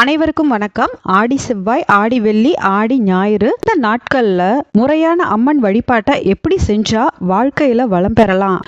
அனைவருக்கும் வணக்கம். ஆடி செவ்வாய் ஆடி வெள்ளி ஆடி ஞாயிறு. இந்த நாட்கள்ல முறையான அம்மன் வழிபாட்டை எப்படி செஞ்சா வாழ்க்கையில வளம் பெறலாம்?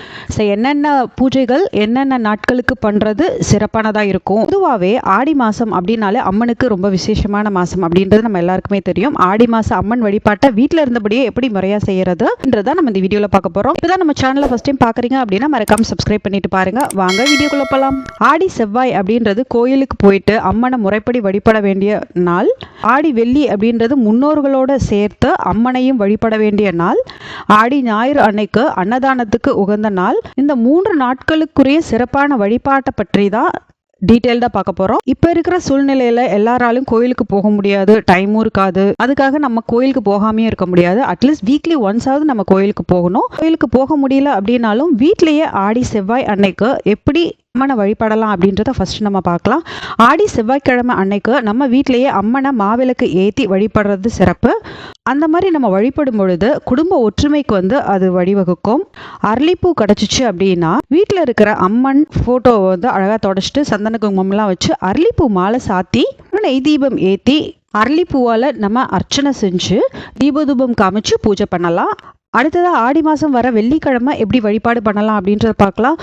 என்னென்ன பூஜைகள் என்னென்ன நாட்களுக்கு பண்றது சிறப்பானதா இருக்கும்? பொதுவாகவே ஆடி மாசம் அப்படின்னாலே அம்மனுக்கு ரொம்ப விசேஷமான மாசம் அப்படின்றது நம்ம எல்லாருக்குமே தெரியும். ஆடி மாசம் அம்மன் வழிபாட்டை வீட்டில் இருந்தபடியே எப்படி முறையா செய்யறதுன்றத நம்ம இந்த வீடியோல பார்க்க போறோம். இப்பதான் நம்ம சேனலை ஃபர்ஸ்ட் டைம் பாக்குறீங்க அப்படின்னா மறக்காம சப்ஸ்கிரைப் பண்ணிட்டு பாருங்க. வாங்க வீடியோக்குள்ள போலாம். ஆடி செவ்வாய் அப்படின்றது கோயிலுக்கு போயிட்டு அம்மனை முறைப்படி வழிபட வேண்டிய நாள். ஆடி வெள்ளி அப்படின்றது முன்னோர்களோட சேர்த்து அம்மனையும் வழிபட வேண்டிய நாள். ஆடி ஞாயிறு அன்னைக்கு அன்னதானத்துக்கு உகந்த நாள். இந்த மூன்று நாட்களுக்குரிய சிறப்பான வழிபாட்டை பற்றி தான் டீட்டெயில்டாக பார்க்க போகிறோம் இப்போ இருக்கிற சூழ்நிலையில் எல்லாராலும் கோயிலுக்கு போக முடியாது. டைமும் இருக்காது. அதுக்காக நம்ம கோயிலுக்கு போகாமையே இருக்க முடியாது. அட்லீஸ்ட் வீக்லி ஒன்ஸாவது நம்ம கோயிலுக்கு போகணும். கோயிலுக்கு போக முடியல அப்படின்னாலும் வீட்லேயே ஆடி செவ்வாய் அன்னைக்கு எப்படி அம்மனை வழிபடலாம் அப்படின்றத ஃபர்ஸ்ட் நம்ம பார்க்கலாம். ஆடி செவ்வாய்க்கிழமை அன்னைக்கு நம்ம வீட்டிலேயே அம்மனை மாவிளக்கு ஏற்றி வழிபடுறது சிறப்பு. அந்த மாதிரி நம்ம வழிபடும் பொழுது குடும்ப ஒற்றுமைக்கு வந்து அது வழிவகுக்கும். அரளிப்பூ கிடச்சிச்சு அப்படின்னா வீட்டில் இருக்கிற அம்மன் ஃபோட்டோவை வந்து அழகாக தொடச்சிட்டு சந்தன குங்குமம்லாம் வச்சு அரளிப்பூ மாலை சாத்தி நெய் தீபம் ஏற்றி அரளிப்பூவால் நம்ம அர்ச்சனை செஞ்சு தீபதூபம் காமிச்சு பூஜை பண்ணலாம். அடுத்ததாக ஆடி மாதம் வர வெள்ளிக்கிழமை எப்படி வழிபாடு பண்ணலாம் அப்படின்றத பார்க்கலாம்.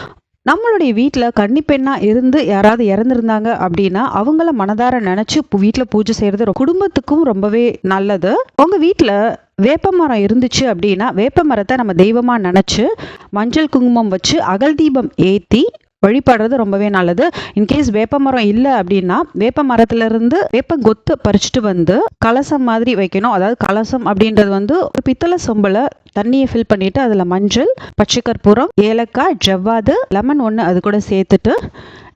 நம்மளுடைய வீட்டில் கன்னிப்பெண்ணாக இருந்து யாராவது இறந்துருந்தாங்க அப்படின்னா அவங்கள மனதார நினச்சி வீட்டில் பூஜை செய்கிறது குடும்பத்துக்கும் ரொம்பவே நல்லது. உங்கள் வீட்டில் வேப்ப மரம் இருந்துச்சு அப்படின்னா வேப்ப மரத்தை நம்ம தெய்வமாக நினச்சி மஞ்சள் குங்குமம் வச்சு அகல் தீபம் ஏற்றி வழிபடுறது ரொம்பவே நல்லது. இன்கேஸ் வேப்ப மரம் இல்லை அப்படின்னா வேப்ப மரத்துலேருந்து வேப்ப கொத்து பறிச்சுட்டு வந்து கலசம் மாதிரி வைக்கணும். அதாவது கலசம் அப்படின்றது வந்து ஒரு பித்தளை சொம்பில் தண்ணியை ஃபில் பண்ணிட்டு அதில் மஞ்சள் பச்சைக்கற்பூரம் ஏலக்காய் ஜவ்வாது லெமன் ஒன்று அது கூட சேர்த்துட்டு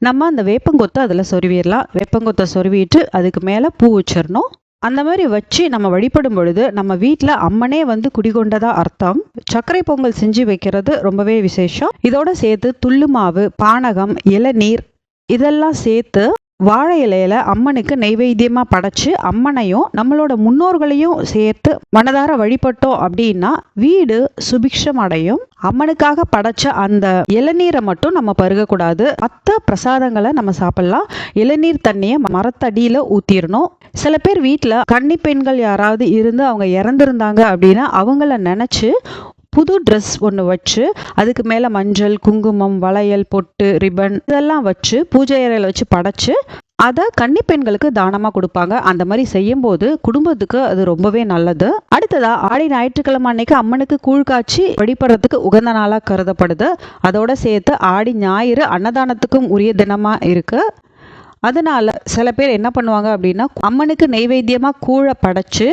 நம்ம அந்த வேப்பங்கொத்தை அதில் சொருவிடலாம். வேப்பங்கொத்தை சொருவிட்டு அதுக்கு மேலே பூ வச்சிடணும். அந்த மாதிரி வச்சு நம்ம வழிபடும் பொழுது நம்ம வீட்டில் அம்மனே வந்து குடிகொண்டதா அர்த்தம். சர்க்கரை பொங்கல் செஞ்சு வைக்கிறது ரொம்பவே விசேஷம். இதோட சேர்த்து துள்ளு மாவு பானகம் இளநீர் இதெல்லாம் சேர்த்து வாழை இலையில அம்மனுக்கு நெய்வேத்தியமாக படைச்சு அம்மனையும் நம்மளோட முன்னோர்களையும் சேர்த்து மனதார வழிபட்டோம் அப்படின்னா வீடு சுபிக்ஷம் அடையும் அம்மனுக்காக படைச்ச அந்த இளநீரை மட்டும் நம்ம பருகக்கூடாது. மற்ற பிரசாதங்களை நம்ம சாப்பிடலாம். இளநீர் தண்ணியை மரத்தடியில் ஊற்றிடணும் சில பேர் வீட்டில் கன்னி பெண்கள் யாராவது இருந்து அவங்க இறந்துருந்தாங்க அப்படின்னா அவங்கள நினச்சி புது ட்ரெஸ் ஒன்று வச்சு அதுக்கு மேலே மஞ்சள் குங்குமம் வளையல் பொட்டு ரிப்பன் இதெல்லாம் வச்சு பூஜை அறையில் வச்சு படைச்சு அதை கன்னி பெண்களுக்கு தானமாக கொடுப்பாங்க. அந்த மாதிரி செய்யும்போது குடும்பத்துக்கு அது ரொம்பவே நல்லது. அடுத்ததா ஆடி ஞாயிற்றுக்கிழமை அன்னைக்கு அம்மனுக்கு கூழ் காய்ச்சி வழிபடுறதுக்கு உகந்த நாளாக கருதப்படுது. அதோட சேர்த்து ஆடி ஞாயிறு அன்னதானத்துக்கும் உரிய தினமாக இருக்கு. அதனால சில பேர் என்ன பண்ணுவாங்க அப்படின்னா அம்மனுக்கு நெய்வேத்தியமாக கூழை படைச்சு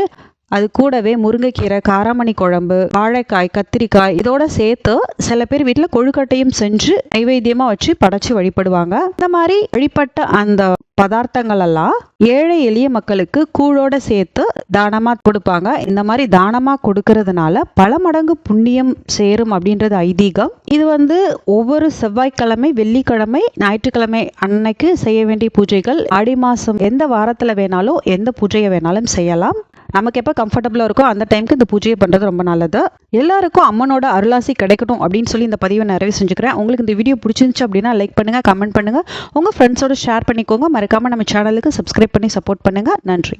அது கூடவே முருங்கைக்கீரை காராமணி குழம்பு வாழைக்காய் கத்திரிக்காய் இதோட சேர்த்து சில பேர் வீட்டில் கொழுக்கட்டையும் செஞ்சு நைவேத்தியமாக வச்சு படைச்சு வழிபடுவாங்க. இந்த மாதிரி வழிபட்ட அந்த பதார்த்தங்களெல்லாம் ஏழை எளிய மக்களுக்கு கூழோட சேர்த்து தானமாக கொடுப்பாங்க. இந்த மாதிரி தானமாக கொடுக்கறதுனால பல மடங்கு புண்ணியம் சேரும் அப்படின்றது ஐதீகம். இது வந்து ஒவ்வொரு செவ்வாய்க்கிழமை வெள்ளிக்கிழமை ஞாயிற்றுக்கிழமை அன்னைக்கு செய்ய வேண்டிய பூஜைகள். ஆடி மாதம் எந்த வாரத்தில் வேணாலும் எந்த பூஜையை வேணாலும் செய்யலாம். நமக்கு எப்போ கம்ஃபர்டபுளாக இருக்கோ அந்த டைமுக்கு இந்த பூஜையை பண்ணுறது ரொம்ப நல்லது. எல்லாருக்கும் அம்மனோட அருளாசி கிடைக்கட்டும் அப்படின்னு சொல்லி இந்த பதிவை நிறைவு செஞ்சுக்கிறேன். உங்களுக்கு இந்த வீடியோ பிடிச்சிருந்துச்சு அப்படின்னா லைக் பண்ணுங்கள் கமெண்ட் பண்ணுங்கள் உங்கள் ஃப்ரெண்ட்ஸோட ஷேர் பண்ணிக்கோங்க. மறக்காமல் நம்ம சேனலுக்கு சப்ஸ்கிரைப் பண்ணி சப்போர்ட் பண்ணுங்கள் நன்றி.